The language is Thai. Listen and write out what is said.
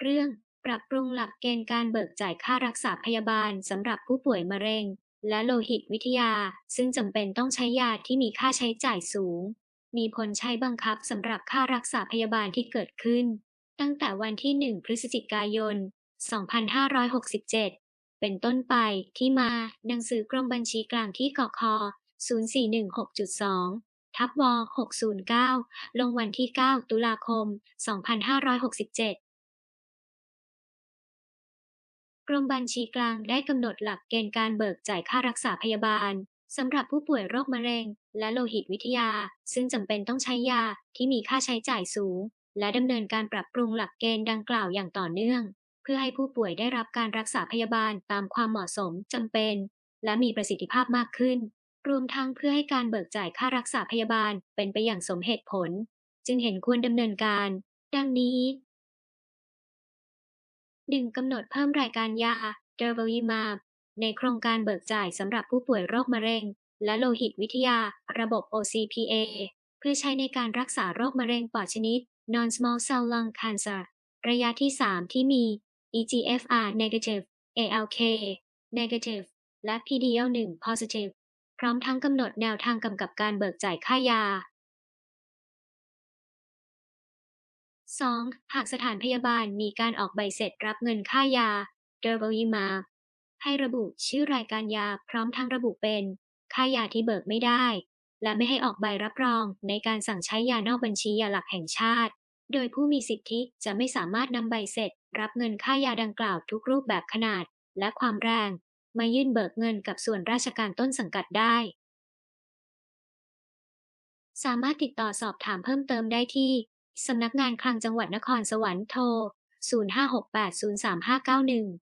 เรื่องปรับปรุงหลักเกณฑ์การเบิกจ่ายค่ารักษาพยาบาลสำหรับผู้ป่วยมะเร็ง และโลหิตวิทยา ซึ่งจำเป็นต้องใช้ยาที่มีค่าใช้จ่ายสูง มีผลใช้บังคับสำหรับค่ารักษาพยาบาลที่เกิดขึ้น ตั้งแต่วันที่ 1 พฤศจิกายน 2567 เป็นต้นไปที่มาหนังสือกรมบัญชีกลางที่กค0416.2ทับว609 ลงวันที่ 9 ตุลาคม 2567 กรมบัญชีกลางได้กำหนดหลักเกณฑ์การเบิกจ่ายค่ารักษาพยาบาลสำหรับผู้ป่วยโรคมะเร็ง และโลหิตวิทยา ซึ่งจำเป็นต้องใช้ยาที่มีค่าใช้จ่ายสูง และดำเนินการปรับปรุงหลักเกณฑ์ดังกล่าวอย่างต่อเนื่อง เพื่อให้ผู้ป่วยได้รับการรักษาพยาบาลตามความเหมาะสมจำเป็น และมีประสิทธิภาพมากขึ้น รวมทั้งเพื่อให้การเบิกจ่ายค่ารักษาพยาบาลเป็นไปอย่างสมเหตุผล จึงเห็นควรดำเนินการ ดังนี้ 1. กำหนดเพิ่มรายการยา d e r v i m a b ในโครงการเบิกจ่ายสำหรับผู้ป่วยโรคมะเร็ง และโลหิตวิทยา ระบบ OCPA เพื่อใช้ในการรักษาโรคมะเร็งปอดชนิด non-small cell lung cancer ระยะที่ 3 ที่มี EGFR negative ALK negative และ PD-L1 positive พร้อมทั้งกำหนดแนวทางกำกับการเบิกจ่ายค่ายา 2. หากสถานพยาบาลมีการออกใบเสร็จรับเงินค่ายา d e r v i m a b ให้ระบุชื่อรายการยาพร้อมทั้งระบุเป็น ค่ายาที่เบิกไม่ได้ และไม่ให้ออกใบรับรองในการสั่งใช้ยานอกบัญชียาหลักแห่งชาติ โดยผู้มีสิทธิจะไม่สามารถนำใบเสร็จ รับเงินค่ายาดังกล่าวทุกรูปแบบขนาด และความแรง มายื่นเบิกเงินกับส่วนราชการต้นสังกัดได้ สามารถติดต่อสอบถามเพิ่มเติมได้ที่ สำนักงานคลังจังหวัดนครสวรรค์โทร 0568035591